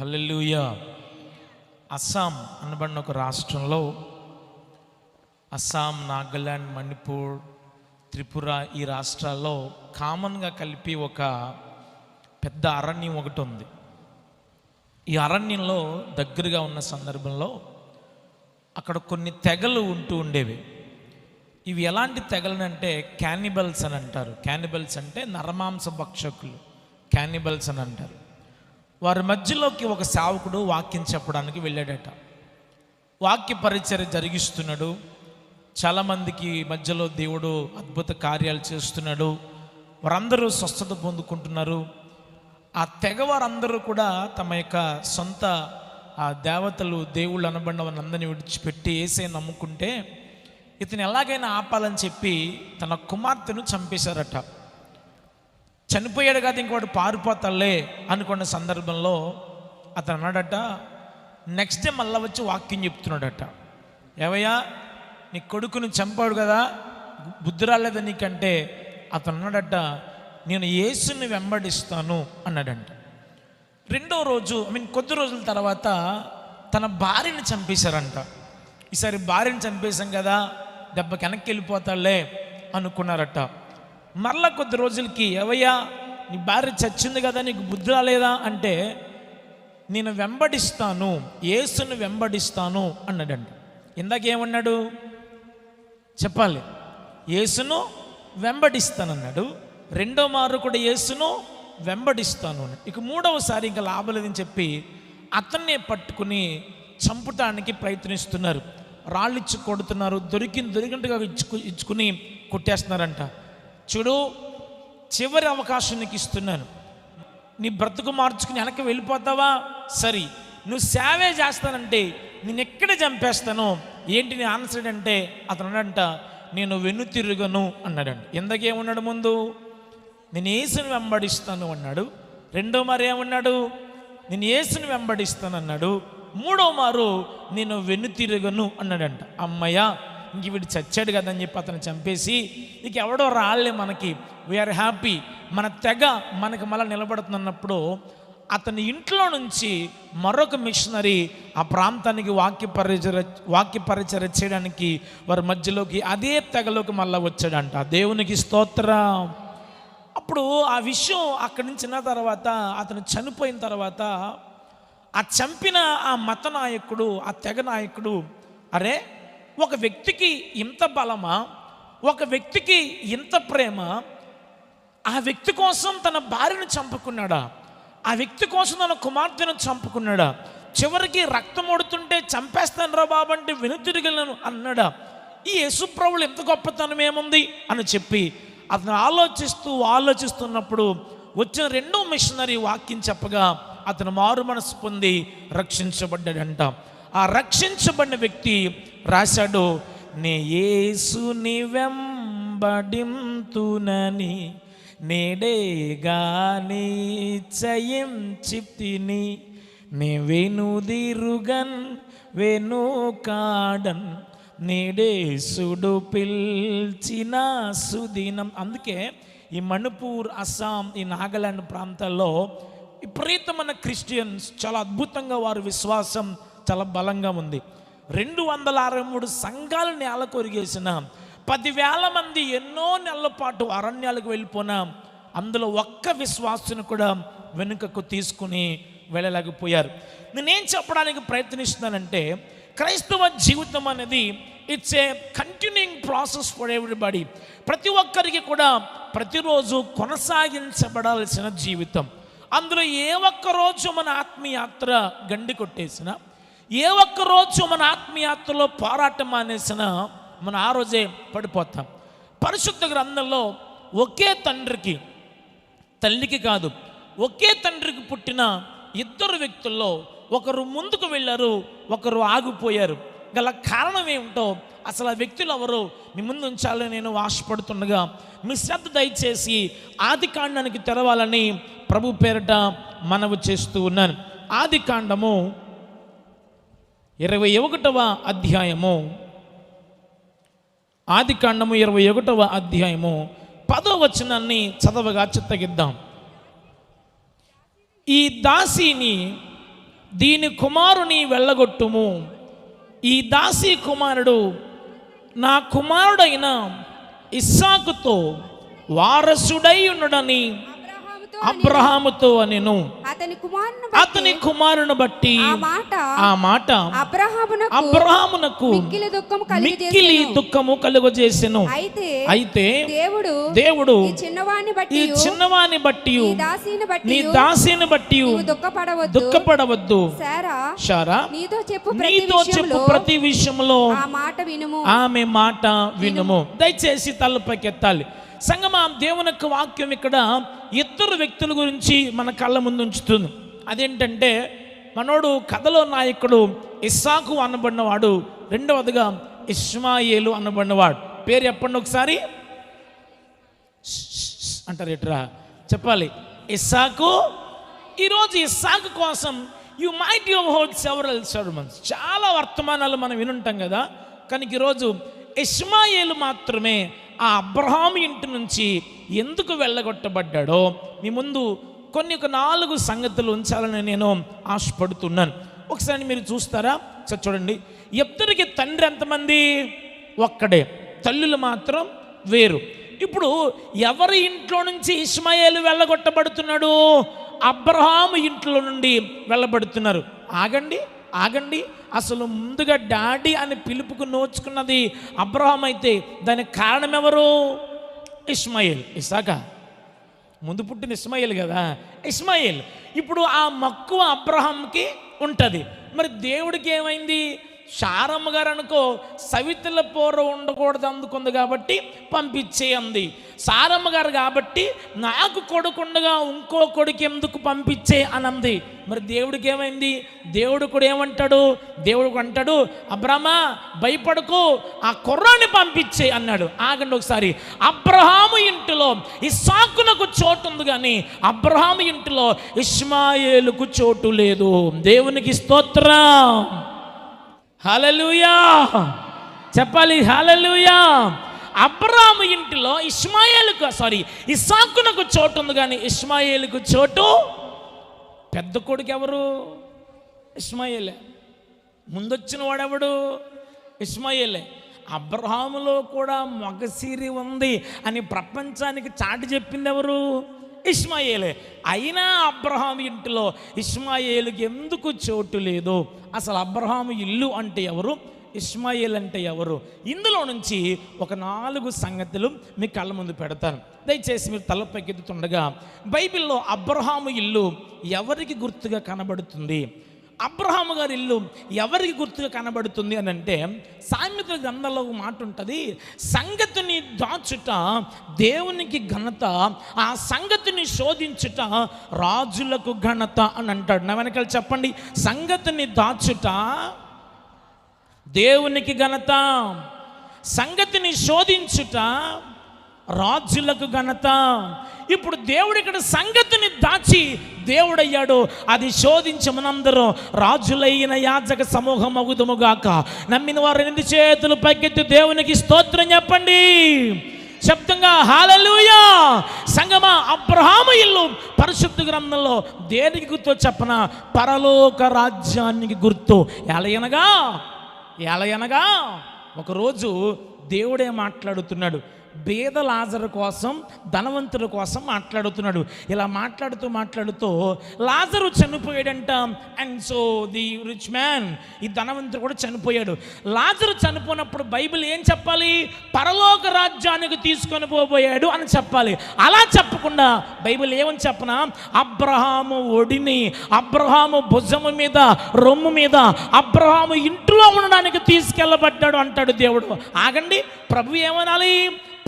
హల్లెలూయ. అస్సాం అనబడిన ఒక రాష్ట్రంలో అస్సాం నాగాల్యాండ్ మణిపూర్ త్రిపుర ఈ రాష్ట్రాల్లో కామన్గా కలిపి ఒక పెద్ద అరణ్యం ఒకటి ఉంది. ఈ అరణ్యంలో దగ్గరగా ఉన్న సందర్భంలో అక్కడ కొన్ని తెగలు ఉంటూ ఉండేవి. ఇవి ఎలాంటి తెగలనంటే క్యానిబల్స్ అని అంటారు. క్యానిబల్స్ అంటే నరమాంస భక్షకులు. క్యానిబల్స్ అని అంటారు. వారి మధ్యలోకి ఒక సేవకుడు వాక్యం చెప్పడానికి వెళ్ళాడట. వాక్య పరిచర్య జరిగిస్తున్నాడు. చాలామందికి మధ్యలో దేవుడు అద్భుత కార్యాలు చేస్తున్నాడు. వారందరూ స్వస్థత పొందుకుంటున్నారు. ఆ తెగ వారందరూ కూడా తమ యొక్క సొంత ఆ దేవతలు దేవుళ్ళు అనబడిన వారందరినీ విడిచిపెట్టి ఏసే నమ్ముకుంటే ఇతను ఎలాగైనా ఆపాలని చెప్పి తన కుమార్తెను చంపేశారట. చనిపోయాడు కదా ఇంకోటి పారిపోతాలే అనుకున్న సందర్భంలో అతను అన్నాడట నెక్స్ట్ డే మళ్ళీ వచ్చి వాక్యం చెప్తున్నాడట. ఏవయ్యా నీ కొడుకుని చంపాడు కదా బుద్ధి రాలేదా నీకంటే? అతను అన్నాడట నేను యేసుని వెంబడిస్తాను అన్నాడంట. రెండో రోజు ఐ మీన్ కొద్ది రోజుల తర్వాత తన భార్యని చంపేశారంట. ఈసారి భార్యని చంపేశాం కదా దెబ్బ వెనక్కి వెళ్ళిపోతాలే అనుకున్నారట. మరలా కొద్ది రోజులకి ఎవయ్యా నీ భార్య చచ్చింది కదా నీకు బుద్ధి రాలేదా అంటే నేను వెంబడిస్తాను ఏసును వెంబడిస్తాను అన్నాడంట. ఇందాక ఏమన్నాడు? చెప్పాలి. ఏసును వెంబడిస్తానన్నాడు రెండో మారు కూడా యేసును వెంబడిస్తాను ఇక మూడవసారి ఇంకా లాభలేదని చెప్పి అతన్నే పట్టుకుని చంపటానికి ప్రయత్నిస్తున్నారు. రాళ్ళు ఇచ్చి కొడుతున్నారు దొరికింది దొరికినట్టుగా ఇచ్చుకు ఇచ్చుకుని కొట్టేస్తున్నారంట. చూడు చివరి అవకాశం నీకు ఇస్తున్నాను. నీ బ్రతుకు మార్చుకుని వెనక్కి వెళ్ళిపోతావా? సరి. నువ్వు సేవే చేస్తానంటే నేను ఎక్కడ చంపేస్తాను? ఏంటి నీ ఆన్సర్ అంటే అతను అన్నాడంట నేను వెన్నుతిరుగను అన్నాడంట. ఎందుకేమన్నాడు ముందు? నేను ఏసుని వెంబడిస్తాను అన్నాడు. రెండో మరి ఏమన్నాడు? నేను ఏసుని వెంబడిస్తాను అన్నాడు. మూడో మారు నేను వెన్నుతిరగను అన్నాడంట. అమ్మయ్య ఇంక వీడు చచ్చాడు కదా అని చెప్పి అతను చంపేసి ఇక ఎవడో రాళ్ళే మనకి. వీఆర్ హ్యాపీ మన తెగ మనకి మళ్ళీ నిలబడుతున్నప్పుడు అతని ఇంట్లో నుంచి మరొక మిషనరీ ఆ ప్రాంతానికి వాక్య పరిచర వాక్య పరిచర చేయడానికి వారి మధ్యలోకి అదే తెగలోకి మళ్ళీ వచ్చాడంట. దేవునికి స్తోత్రం. అప్పుడు ఆ విషయం అక్కడి నుంచి విన్న తర్వాత అతను చనిపోయిన తర్వాత ఆ చంపిన ఆ మత నాయకుడు ఆ తెగ నాయకుడు అరే ఒక వ్యక్తికి ఇంత బలమా? ఒక వ్యక్తికి ఇంత ప్రేమ? ఆ వ్యక్తి కోసం తన భార్యను చంపుకున్నాడా? ఆ వ్యక్తి కోసం తన కుమార్తెను చంపుకున్నాడా? చివరికి రక్తం ఒడుతుంటే చంపేస్తాను రా బాబు అంటే వెనుతిరిగలను అన్నాడా? ఈ యశుప్రభులు ఎంత గొప్పతనం ఏముంది? అని చెప్పి అతను ఆలోచిస్తూ ఆలోచిస్తున్నప్పుడు వచ్చిన రెండో మిషనరీ వాక్యం చెప్పగా అతను మారు మనసు పొంది రక్షించబడ్డాడంట. ఆ రక్షించబడిన వ్యక్తి రాశాడు నే యేసుని వెంబడింతునని నేడే గాని చయం చిప్తిని నే వెనుదిరుగన్ వెను కాడన్ నేడేసుడు పిల్చిన సుదినం. అందుకే ఈ మణిపూర్ అస్సాం ఈ నాగాలాండ్ ప్రాంతాల్లో విపరీతమైన క్రిస్టియన్స్ చాలా అద్భుతంగా వారు విశ్వాసం చాలా బలంగా ఉంది. రెండు వందల అరవై మూడు సంఘాలు నేల కొరిగేసిన పదివేల మంది ఎన్నో నెలల పాటు అరణ్యాలకు వెళ్ళిపోయినా అందులో ఒక్క విశ్వాసుని కూడా వెనుకకు తీసుకుని వెళ్ళలేకపోయారు. నేనేం చెప్పడానికి ప్రయత్నిస్తున్నానంటే క్రైస్తవ జీవితం అనేది it's a continuing process for everybody ప్రతి ఒక్కరికి కూడా ప్రతిరోజు కొనసాగించబడాల్సిన జీవితం. అందులో ఏ ఒక్క రోజు మన ఆత్మీయాత్ర గండి కొట్టేసినా ఏ ఒక్క రోజు మన ఆత్మీయాత్రలో పోరాటం మానేసిన మన ఆ రోజే పడిపోతాం. పరిశుద్ధ గ్రంథంలో ఒకే తండ్రికి తల్లికి కాదు ఒకే తండ్రికి పుట్టిన ఇద్దరు వ్యక్తుల్లో ఒకరు ముందుకు వెళ్ళారు ఒకరు ఆగిపోయారు. గల కారణం ఏమిటో అసలు ఆ వ్యక్తులు ఎవరు? మీ ముందు ఉంచాలని నేను ఆశపడుతుండగా మీ శ్రద్ధ దయచేసి ఆది కాండానికి తెరవాలని ప్రభు పేరట మనవి చేస్తూ ఉన్నాను. ఆది కాండము ఇరవై ఒకటవ అధ్యాయము. ఆది కాండము ఇరవై ఒకటవ అధ్యాయము. పదో వచనాన్ని చదవగా చిత్తగిద్దాం. ఈ దాసిని దీని కుమారుని వెళ్ళగొట్టుము. ఈ దాసి కుమారుడు నా కుమారుడైన ఇస్సాకుతో వారసుడై ఉన్నడని అబ్రహాముతో అనెను. అతని కుమారుని అతని కుమారుని బట్టి ఆ మాట ఆ మాట అబ్రహామునకు అబ్రహామునకు మిక్కిలి దుఃఖం మిక్కిలి దుఃఖము కలుగజేసెను. అయితే అయితే దేవుడు దేవుడు ఈ చిన్నవాణ్ణి ఈ బట్టి చిన్నవాని బట్టి ఈ దాసిని బట్టి నీ దాసిని బట్టి దుఃఖపడవద్దు. దుఃఖపడవద్దు. సారా షారా నీతో చెప్పు ప్రతి నీతో చెప్పు ప్రతి విషయంలో ఆ మాట వినుము. ఆమె మాట వినుము. దయచేసి తలపైకెత్తాలి. సంగమా దేవుని యొక్క వాక్యం ఇక్కడ ఇద్దరు వ్యక్తుల గురించి మన కళ్ళ ముందు ఉంచుతుంది. అదేంటంటే మనోడు కథలో నాయకుడు ఇస్సాకు అనబడినవాడు రెండవదిగా ఇస్మాయేలు అనబడినవాడు. పేరు చెప్పండి ఒకసారి. అంటారు ఎట్రా? చెప్పాలి. ఇస్సాకు ఈరోజు ఇస్సాకు కోసం you might you hold several sermons చాలా వర్తమానాలు మనం వినుంటాం కదా. కానీ ఈరోజు ఇస్మాయేలు మాత్రమే ఆ అబ్రహాం ఇంటి నుంచి ఎందుకు వెళ్ళగొట్టబడ్డాడో మీ ముందు కొన్ని ఒక నాలుగు సంగతులు ఉంచాలని నేను ఆశపడుతున్నాను. ఒకసారి మీరు చూస్తారా? ఒకసారి చూడండి. ఎప్పటికి తండ్రి ఎంతమంది? ఒక్కడే. తల్లులు మాత్రం వేరు. ఇప్పుడు ఎవరి ఇంట్లో నుంచి ఇస్మాయేలు వెళ్ళగొట్టబడుతున్నాడు అబ్రహాము ఇంట్లో నుండి వెళ్ళబడుతున్నారు. ఆగండి. ఆగండి అసలు ముందుగా డాడీ అని పిలుపుకు నోచుకున్నది అబ్రహం అయితే దానికి కారణం ఎవరు? ఇస్మాయిల్ ఇసాక ముందు పుట్టిన ఇస్మాయిల్ కదా? ఇస్మాయిల్. ఇప్పుడు ఆ మక్కువ అబ్రహంకి ఉంటుంది. మరి దేవుడికి ఏమైంది? శారమ్మ గారు అనుకో సవితల పోర ఉండకూడదు అందుకుంది కాబట్టి పంపించేయంది సారమ్మ గారు కాబట్టి నాకు కొడుకుండగా ఇంకో కొడుకు ఎందుకు పంపించే అనంది. మరి దేవుడికి ఏమైంది? దేవుడు కూడా ఏమంటాడు? దేవుడు అంటాడు అబ్రహ్మా భయపడకు ఆ కుర్రాన్ని పంపించే అన్నాడు. ఆగండి ఒకసారి. అబ్రహాము ఇంటిలో ఇస్సాకునకు చోటు ఉంది కానీ అబ్రహాము ఇంటిలో ఇస్మాయేలుకు చోటు లేదు. దేవునికి స్తోత్రం. హలలుయా చెప్పాలి హలలుయా అబ్రాము ఇంటిలో ఇస్మాయేలుకు సారీ ఇస్సాకునకు చోటు ఉంది కానీ ఇస్మాయిల్కు చోటు పెద్ద కొడుకు ఎవరు? ఇస్మాయిలే. ముందొచ్చిన వాడెవడు ఇస్మాయిలే. అబ్రహాములో కూడా మగసిరి ఉంది అని ప్రపంచానికి చాటి చెప్పింది ఎవరు? ఇస్మాయేలే. అయినా అబ్రహాం ఇంటిలో ఇస్మాయేలుకి ఎందుకు చోటు లేదు? అసలు అబ్రహాము ఇల్లు అంటే ఎవరు? ఇస్మాయిల్ అంటే ఎవరు? ఇందులో నుంచి ఒక నాలుగు సంగతులు మీ కళ్ళ ముందు పెడతాను. దయచేసి మీరు తలపైకెత్తుతుండగా బైబిల్లో అబ్రహాము ఇల్లు ఎవరికి గుర్తుగా కనబడుతుంది? అబ్రహాము గారి ఇల్లు ఎవరికి గుర్తుగా కనబడుతుంది అని అంటే సామెతల గ్రంథంలో ఒక మాట ఉంటుంది సంగతిని దాచుట దేవునికి ఘనత ఆ సంగతిని శోధించుట రాజులకు ఘనత అని అంటాడు. నా వెనకాల చెప్పండి సంగతిని దాచుట దేవునికి ఘనత సంగతిని శోధించుట రాజులకు ఘనత. ఇప్పుడు దేవుడు ఇక్కడ సంగతిని దాచి దేవుడయ్యాడు. అది శోధించి మనందరం రాజులైన యాజక సమూహం అగుదముగాక నమ్మిన వారు రెండు చేతులు పైకెత్తి దేవునికి స్తోత్రం చెప్పండి. శబ్దంగా హాలలుయా సంగమ అబ్రహాము ఇల్లు పరిశుద్ధ గ్రంథంలో దేనికి గుర్తో చెప్పన? పరలోక రాజ్యానికి గుర్తు. ఎలయనగా ఎలయనగా ఒకరోజు దేవుడే మాట్లాడుతున్నాడు. బేద లాజరు కోసం ధనవంతుల కోసం మాట్లాడుతున్నాడు. ఇలా మాట్లాడుతూ మాట్లాడుతూ లాజరు చనిపోయాడంట. And so the rich man ఈ ధనవంతుడు కూడా చనిపోయాడు. లాజరు చనిపోయినప్పుడు బైబిల్ ఏం చెప్పాలి? పరలోక రాజ్యానికి తీసుకొని పోబోయాడు అని చెప్పాలి. అలా చెప్పకుండా బైబిల్ ఏమని చెప్పనా? అబ్రహాము ఒడిని అబ్రహాము భుజము మీద రొమ్ము మీద అబ్రహాము ఇంట్లో ఉండడానికి తీసుకెళ్ళబడ్డాడు అంటాడు దేవుడు. ఆగండి ప్రభు ఏమనాలి?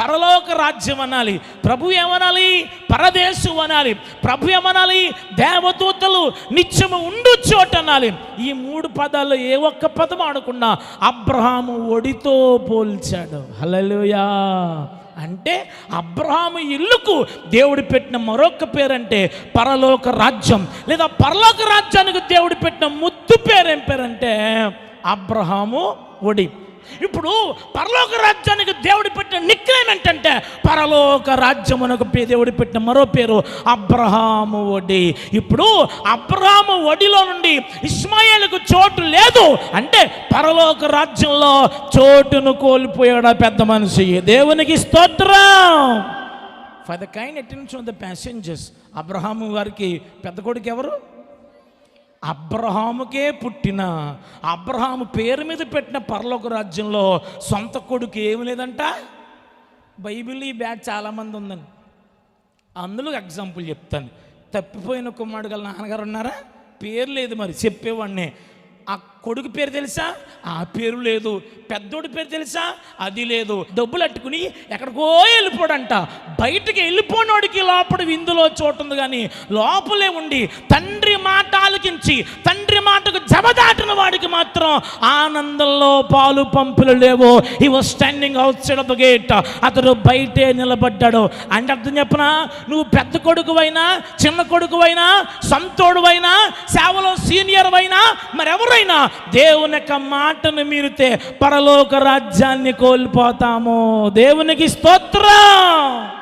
పరలోక రాజ్యం అనాలి. ప్రభు ఏమనాలి? పరదేశం అనాలి. ప్రభు ఏమనాలి? దేవదూతలు నిత్యము ఉండు చోట అనాలి. ఈ మూడు పదాలు ఏ ఒక్క పదం ఆడకుండా అబ్రహాము ఒడితో పోల్చాడు. హలలుయా అంటే అబ్రహాము ఇల్లుకు దేవుడు పెట్టిన మరొక పేరంటే పరలోక రాజ్యం. లేదా పరలోక రాజ్యానికి దేవుడు పెట్టిన ముద్దు పేరు ఏం పేరంటే అబ్రహాము ఒడి. ఇప్పుడు పరలోక రాజ్యానికి దేవుడు పెట్టిన నిక్నేమ్ ఏంటంటే పరలోక రాజ్యమునకు దేవుడు పెట్టిన మరో పేరు అబ్రహాము వడి ఇప్పుడు అబ్రహాము వడిలో నుండి ఇస్మాయిల్కు చోటు లేదు అంటే పరలోక రాజ్యంలో చోటును కోల్పోయాడు పెద్ద మనిషి. దేవునికి స్తోత్రం. For the kind attention of the passengers Abraham వారికి పెద్ద కొడుకు ఎవరు? అబ్రహాముకే పుట్టిన అబ్రహాము పేరు మీద పెట్టిన పర్లోక రాజ్యంలో సొంత కొడుకు ఏమి లేదంట? బైబిల్ ఈ బ్యాడ్ చాలామంది ఉందండి అందులో ఎగ్జాంపుల్ చెప్తాను. తప్పిపోయిన కుమ్మాడు గల నాన్నగారు ఉన్నారా? పేరు లేదు మరి చెప్పేవాడిని. ఆ కొడుకు పేరు తెలుసా? ఆ పేరు లేదు. పెద్దోడి పేరు తెలుసా? అది లేదు. డబ్బులు అట్టుకుని ఎక్కడికో వెళ్ళిపోడంట. బయటికి వెళ్ళిపోయినోడికి లోపల విందులో చోటు ఉంది కానీ లోపలే ఉండి తండ్రి మాట ఆలకించి తండ్రి మాటకు జబదాటిన వాడికి మాత్రం ఆనందంలో పాలు పంపులు లేవు. ఈ was standing outside of gate అతడు బయటే నిలబడ్డాడు. అంటే అర్థం చెప్పనా? నువ్వు పెద్ద కొడుకువైనా చిన్న కొడుకువైనా సంతోడువైనా సేవలో సీనియర్ అయినా మరెవరైనా దేవుని యొక్క మాటను మీరితే పరలోక రాజ్యాన్ని కోల్పోతాము. దేవునికి స్తోత్రం.